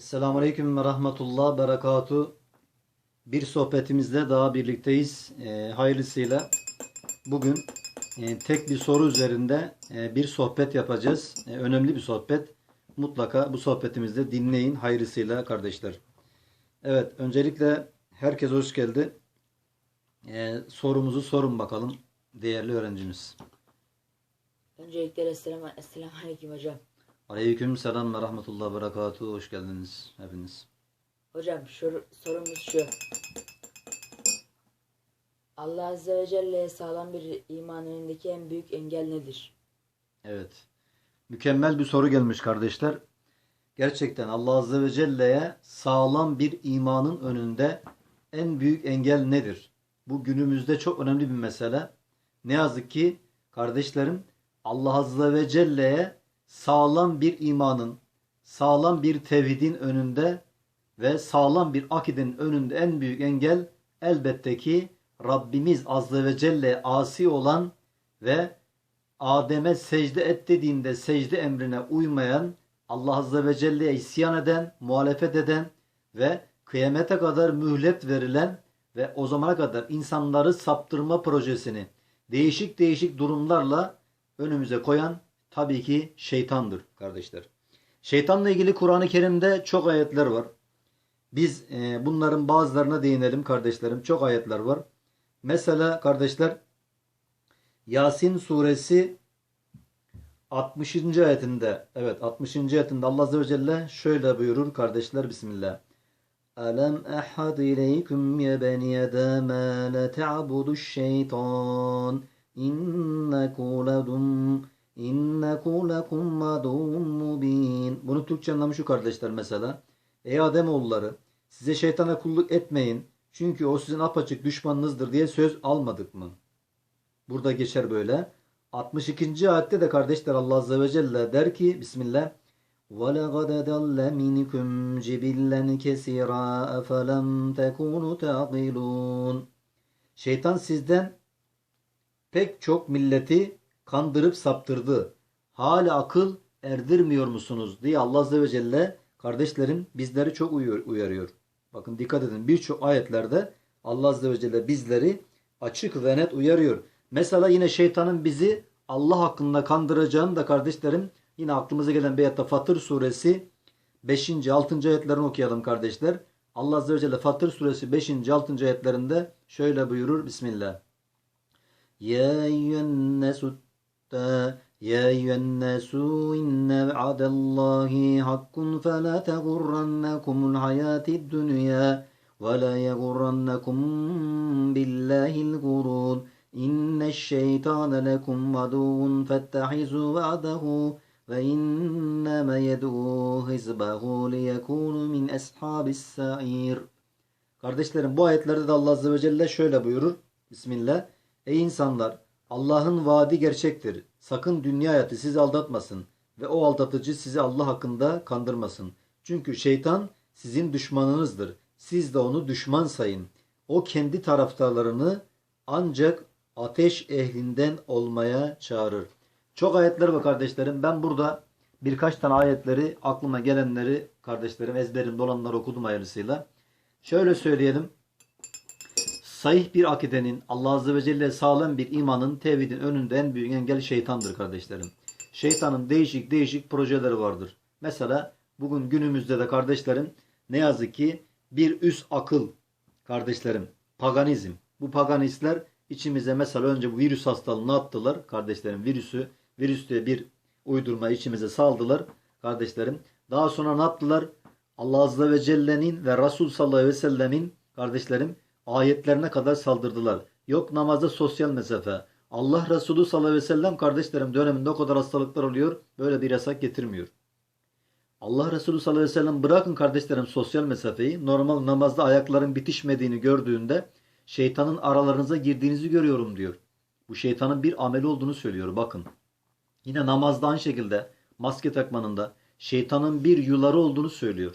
Esselamu Aleyküm ve Rahmetullah Berekatu. Bir sohbetimizde daha birlikteyiz. E, hayırlısıyla bugün e, tek bir soru üzerinde e, bir sohbet yapacağız. E, önemli bir sohbet. Mutlaka bu sohbetimizde dinleyin hayırlısıyla kardeşler. Evet, öncelikle herkes hoş geldi. E, sorumuzu sorun bakalım değerli öğrencimiz. Öncelikle Esselamu Aleyküm hocam. Aleyküm selam ve rahmetullah ve berekatuhu. Hoş geldiniz hepiniz. Hocam şu, sorumuz şu. Allah Azze ve Celle'ye sağlam bir iman önündeki en büyük engel nedir? Evet. Mükemmel bir soru gelmiş kardeşler. Gerçekten Allah Azze ve Celle'ye sağlam bir imanın önünde en büyük engel nedir? Bu günümüzde çok önemli bir mesele. Ne yazık ki kardeşlerim Allah Azze ve Celle'ye sağlam bir imanın, sağlam bir tevhidin önünde ve sağlam bir akidenin önünde en büyük engel elbette ki Rabbimiz Azze ve Celle asi olan ve Adem'e secde et dediğinde secde emrine uymayan, Allah Azze ve Celle'ye isyan eden, muhalefet eden ve kıyamete kadar mühlet verilen ve o zamana kadar insanları saptırma projesini değişik değişik durumlarla önümüze koyan tabii ki şeytandır kardeşler. Şeytanla ilgili Kur'an-ı Kerim'de çok ayetler var. Biz e, bunların bazılarına değinelim kardeşlerim. Çok ayetler var. Mesela kardeşler Yasin suresi 60. ayetinde evet 60. ayetinde Allah Azze ve Celle şöyle buyurur kardeşler Bismillah. Alam ahad ileyküm ya beni adama la ta'buduş şeytan inneku ledum inneku lekum aduvun mubin. Bunu Türkçe anlamı şu kardeşler mesela. Ey Ademoğulları size şeytana kulluk etmeyin. Çünkü o sizin apaçık düşmanınızdır diye söz almadık mı? Burada geçer böyle. 62. ayette de kardeşler Allah Azze ve Celle der ki Bismillah وَلَقَدْ دَلَّ مِنْكُمْ جِبِلًّا كَسِيرًا أَفَلَمْ تَكُونُوا تَعْقِلُونَ Şeytan sizden pek çok milleti kandırıp saptırdı. Hala akıl erdirmiyor musunuz diye Allah Azze ve Celle kardeşlerim bizleri çok uyarıyor. Bakın dikkat edin birçok ayetlerde Allah Azze ve Celle bizleri açık ve net uyarıyor. Mesela yine şeytanın bizi Allah hakkında kandıracağını da kardeşlerim yine aklımıza gelen ayette Fatır suresi 5. 6. ayetlerini okuyalım kardeşler. Allah Azze ve Celle Fatır suresi 5. 6. ayetlerinde şöyle buyurur. Bismillah. Ya eyyühen nesu يا أيها الناس إن وعد الله حق فلا تغرنكم الحياة الدنيا ولا يغرنكم بالله الغرور إن الشيطان لكم عدو فاتخذوا وعده فإنما يدعو حزبه ليكون من أصحاب السعير Kardeşlerim bu ayetlerde de Allah Azze ve Celle şöyle buyurur. Bismillah. Ey insanlar! Allah'ın vaadi gerçektir. Sakın dünya hayatı sizi aldatmasın ve o aldatıcı sizi Allah hakkında kandırmasın. Çünkü şeytan sizin düşmanınızdır. Siz de onu düşman sayın. O kendi taraftarlarını ancak ateş ehlinden olmaya çağırır. Çok ayetler var kardeşlerim. Ben burada birkaç tane ayetleri aklıma gelenleri kardeşlerim ezberimde olanları okudum hayırlısıyla. Şöyle söyleyelim sahih bir akidenin, Allah Azze ve Celle sağlam bir imanın, tevhidin önünde en büyük engel şeytandır kardeşlerim. Şeytanın değişik değişik projeleri vardır. Mesela bugün günümüzde de kardeşlerim ne yazık ki bir üst akıl kardeşlerim, paganizm. Bu paganistler içimize mesela önce bu virüs hastalığını attılar kardeşlerim. Virüsü, virüs diye bir uydurma içimize saldılar kardeşlerim. Daha sonra ne yaptılar? Allah Azze ve Celle'nin ve Resul sallallahu aleyhi ve sellemin kardeşlerim ayetlerine kadar saldırdılar. Yok namazda sosyal mesafe. Allah Resulü sallallahu aleyhi ve sellem kardeşlerim döneminde o kadar hastalıklar oluyor. Böyle bir yasak getirmiyor. Allah Resulü sallallahu aleyhi ve sellem bırakın kardeşlerim sosyal mesafeyi. Normal namazda ayakların bitişmediğini gördüğünde şeytanın aralarınıza girdiğinizi görüyorum diyor. Bu şeytanın bir ameli olduğunu söylüyor bakın. Yine namazda aynı şekilde maske takmanın da şeytanın bir yuları olduğunu söylüyor.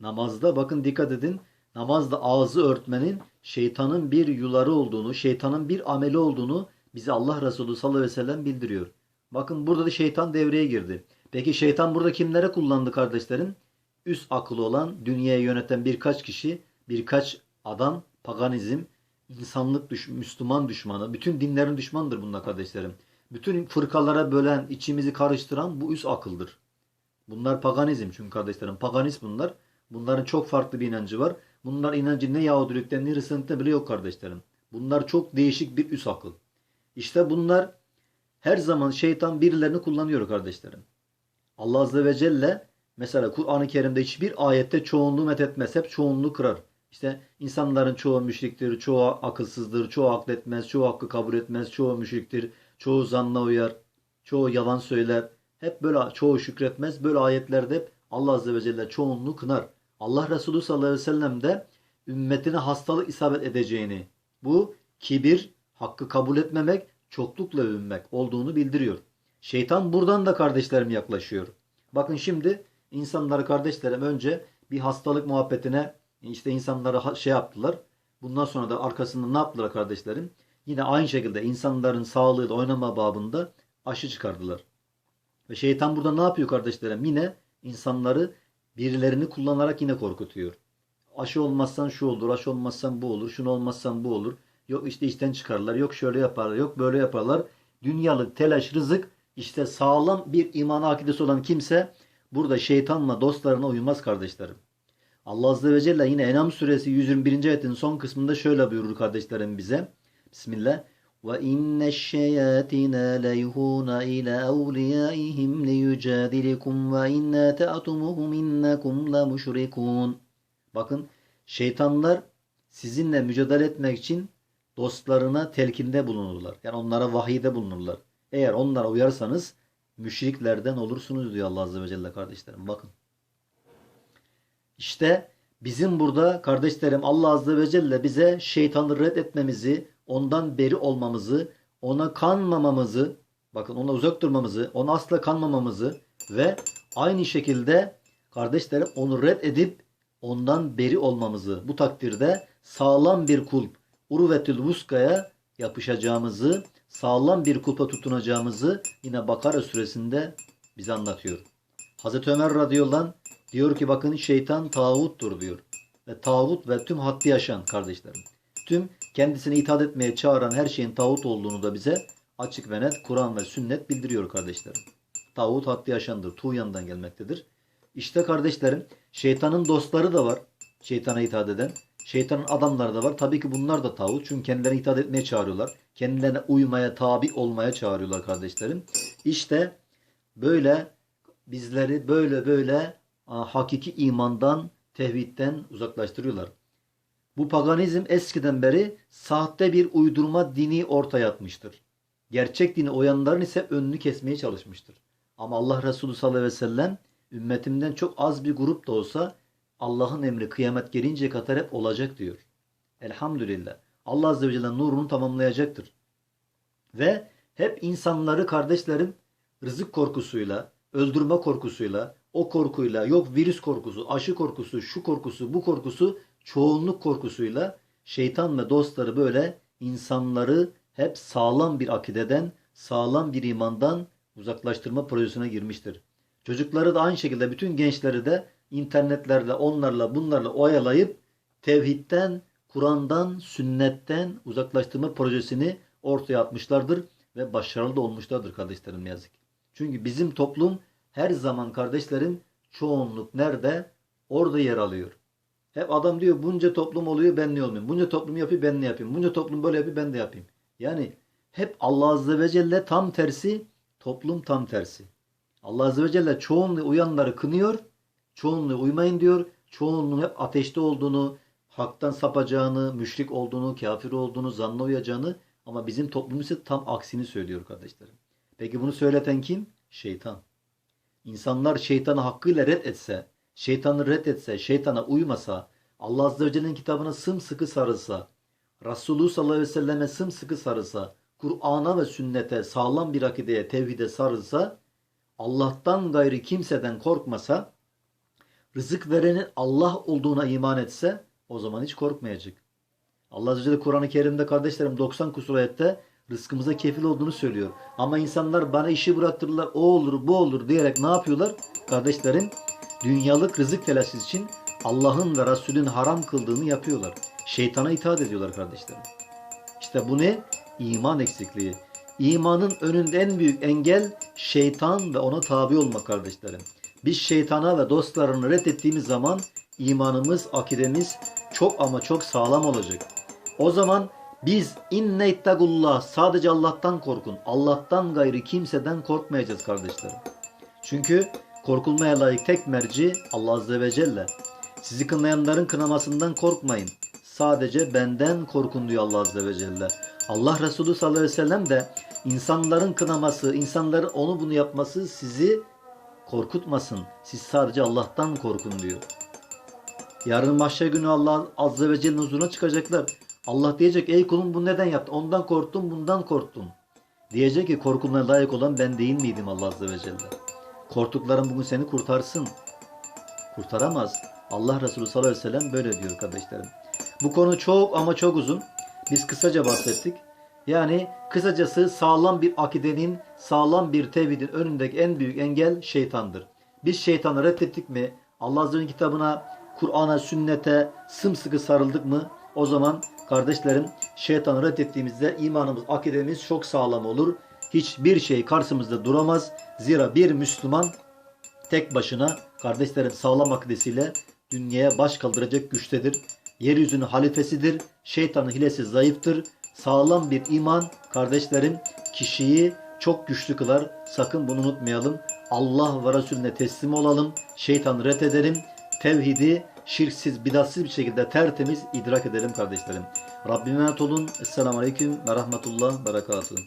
Namazda bakın dikkat edin namazda ağzı örtmenin şeytanın bir yuları olduğunu, şeytanın bir ameli olduğunu bize Allah Resulü sallallahu aleyhi ve sellem bildiriyor. Bakın burada da şeytan devreye girdi. Peki şeytan burada kimlere kullandı kardeşlerim? üst akıllı olan, dünyayı yöneten birkaç kişi, birkaç adam, paganizm, insanlık düş Müslüman düşmanı, bütün dinlerin düşmanıdır bunlar kardeşlerim. Bütün fırkalara bölen, içimizi karıştıran bu üst akıldır. Bunlar paganizm çünkü kardeşlerim. Paganist bunlar. Bunların çok farklı bir inancı var. Bunlar inancı ne Yahudilikten ne Hristiyanlıktan bile yok kardeşlerim. Bunlar çok değişik bir üst akıl. İşte bunlar her zaman şeytan birilerini kullanıyor kardeşlerim. Allah Azze ve Celle mesela Kur'an-ı Kerim'de hiçbir ayette çoğunluğu methetmez. Hep çoğunluğu kırar. İşte insanların çoğu müşriktir, çoğu akılsızdır, çoğu akletmez, çoğu hakkı kabul etmez, çoğu müşriktir, çoğu zanna uyar, çoğu yalan söyler. Hep böyle çoğu şükretmez. Böyle ayetlerde hep Allah Azze ve Celle çoğunluğu kınar. Allah Resulü sallallahu aleyhi ve sellem de ümmetine hastalık isabet edeceğini, bu kibir, hakkı kabul etmemek, çoklukla övünmek olduğunu bildiriyor. Şeytan buradan da kardeşlerim yaklaşıyor. Bakın şimdi insanları kardeşlerim önce bir hastalık muhabbetine işte insanlara şey yaptılar. Bundan sonra da arkasında ne yaptılar kardeşlerim? Yine aynı şekilde insanların sağlığıyla oynama babında aşı çıkardılar. Ve şeytan burada ne yapıyor kardeşlerim? Yine insanları birilerini kullanarak yine korkutuyor. Aşı olmazsan şu olur, aşı olmazsan bu olur, şunu olmazsan bu olur. Yok işte işten çıkarlar, yok şöyle yaparlar, yok böyle yaparlar. Dünyalık telaş, rızık işte sağlam bir iman akidesi olan kimse burada şeytanla dostlarına uymaz kardeşlerim. Allah Azze ve Celle yine Enam suresi 121. ayetin son kısmında şöyle buyurur kardeşlerim bize. Bismillah. وَاِنَّ الشَّيَاطِينَ لَيُهُونَ اِلَى اَوْلِيَائِهِمْ لِيُجَادِلِكُمْ وَاِنَّا تَأْتُمُهُمْ اِنَّكُمْ لَمُشْرِكُونَ Bakın şeytanlar sizinle mücadele etmek için dostlarına telkinde bulunurlar. Yani onlara vahide bulunurlar. Eğer onlara uyarsanız müşriklerden olursunuz diyor Allah Azze ve Celle kardeşlerim. Bakın. İşte bizim burada kardeşlerim Allah Azze ve Celle bize şeytanı reddetmemizi, ondan beri olmamızı, ona kanmamamızı, bakın ona uzak durmamızı, ona asla kanmamamızı ve aynı şekilde kardeşlerim onu red edip ondan beri olmamızı, bu takdirde sağlam bir kulp, urvetül vuskaya yapışacağımızı, sağlam bir kulpa tutunacağımızı yine Bakara suresinde bize anlatıyor. Hazreti Ömer radıyallahu anh diyor ki bakın şeytan tağuttur diyor. Ve tağut ve tüm haddi yaşayan kardeşlerim. Tüm kendisine itaat etmeye çağıran her şeyin tağut olduğunu da bize açık ve net Kur'an ve sünnet bildiriyor kardeşlerim. Tağut haddi yaşandır. Tuğyan'dan gelmektedir. İşte kardeşlerim şeytanın dostları da var. Şeytana itaat eden. Şeytanın adamları da var. Tabii ki bunlar da tağut. Çünkü kendilerine itaat etmeye çağırıyorlar. Kendilerine uymaya, tabi olmaya çağırıyorlar kardeşlerim. İşte böyle bizleri böyle böyle hakiki imandan, tevhidden uzaklaştırıyorlar. Bu paganizm eskiden beri sahte bir uydurma dini ortaya atmıştır. Gerçek dini oyanların ise önünü kesmeye çalışmıştır. Ama Allah Resulü sallallahu aleyhi ve sellem ümmetimden çok az bir grup da olsa Allah'ın emri kıyamet gelince kadar hep olacak diyor. Elhamdülillah. Allah Azze ve Celle nurunu tamamlayacaktır. Ve hep insanları kardeşlerim rızık korkusuyla, öldürme korkusuyla, o korkuyla, yok virüs korkusu, aşı korkusu, şu korkusu, bu korkusu, çoğunluk korkusuyla şeytan ve dostları böyle insanları hep sağlam bir akideden, sağlam bir imandan uzaklaştırma projesine girmiştir. Çocukları da aynı şekilde bütün gençleri de internetlerde onlarla bunlarla oyalayıp tevhidden, Kur'an'dan, sünnetten uzaklaştırma projesini ortaya atmışlardır ve başarılı da olmuşlardır kardeşlerim ne yazık. Çünkü bizim toplum her zaman kardeşlerim çoğunluk nerede? Orada yer alıyor. Hep adam diyor bunca toplum oluyor ben ne olmayayım. Bunca toplum yapıyor ben ne yapayım. Bunca toplum böyle yapıyor ben de yapayım. Yani hep Allah Azze ve Celle tam tersi, toplum tam tersi. Allah Azze ve Celle çoğunluğu uyanları kınıyor, çoğunluğu uymayın diyor. Çoğunluğun hep ateşte olduğunu, haktan sapacağını, müşrik olduğunu, kafir olduğunu, zanna uyacağını ama bizim toplum ise tam aksini söylüyor kardeşlerim. Peki bunu söyleten kim? Şeytan. İnsanlar şeytanı hakkıyla red etse, şeytanı red etse, şeytana uymasa, Allah Azze ve Celle'nin kitabına sımsıkı sarılsa, Resulü sallallahu aleyhi ve selleme sımsıkı sarılsa, Kur'an'a ve sünnete, sağlam bir akideye, tevhide sarılsa, Allah'tan gayri kimseden korkmasa, rızık verenin Allah olduğuna iman etse, o zaman hiç korkmayacak. Allah Azze ve Celle Kur'an-ı Kerim'de kardeşlerim 90 kusur ayette rızkımıza kefil olduğunu söylüyor. Ama insanlar bana işi bıraktırırlar, o olur, bu olur diyerek ne yapıyorlar? Kardeşlerim dünyalık rızık telaşı için Allah'ın ve Resulün haram kıldığını yapıyorlar. Şeytana itaat ediyorlar kardeşlerim. İşte bu ne? İman eksikliği. İmanın önünde en büyük engel şeytan ve ona tabi olmak kardeşlerim. Biz şeytana ve dostlarını reddettiğimiz zaman imanımız, akidemiz çok ama çok sağlam olacak. O zaman biz inne ittagullah sadece Allah'tan korkun. Allah'tan gayrı kimseden korkmayacağız kardeşlerim. Çünkü korkulmaya layık tek merci Allah Azze ve Celle. Sizi kınayanların kınamasından korkmayın. Sadece benden korkun diyor Allah Azze ve Celle. Allah Resulü sallallahu aleyhi ve sellem de insanların kınaması, insanların onu bunu yapması sizi korkutmasın. Siz sadece Allah'tan korkun diyor. Yarın mahşer günü Allah Azze ve Celle'nin huzuruna çıkacaklar. Allah diyecek ey kulum bunu neden yaptın? Ondan korktum, bundan korktum. Diyecek ki korkulmaya layık olan ben değil miydim Allah Azze ve Celle? Korktukların bugün seni kurtarsın. Kurtaramaz. Allah Resulü sallallahu aleyhi ve sellem böyle diyor kardeşlerim. Bu konu çok ama çok uzun. Biz kısaca bahsettik. Yani kısacası sağlam bir akidenin, sağlam bir tevhidin önündeki en büyük engel şeytandır. Biz şeytanı reddettik mi? Allah Azze kitabına, Kur'an'a, sünnete sımsıkı sarıldık mı? O zaman kardeşlerim şeytanı reddettiğimizde imanımız, akidemiz çok sağlam olur. Hiçbir şey karşımızda duramaz. Zira bir Müslüman tek başına kardeşlerim sağlam akidesiyle dünyaya baş kaldıracak güçtedir. Yeryüzünün halifesidir. Şeytanın hilesi zayıftır. Sağlam bir iman kardeşlerim kişiyi çok güçlü kılar. Sakın bunu unutmayalım. Allah ve Resulüne teslim olalım. Şeytanı ret edelim. Tevhidi şirksiz, bidatsız bir şekilde tertemiz idrak edelim kardeşlerim. Rabbime emanet olun. Esselamu Aleyküm ve Rahmetullah Berekatuhu.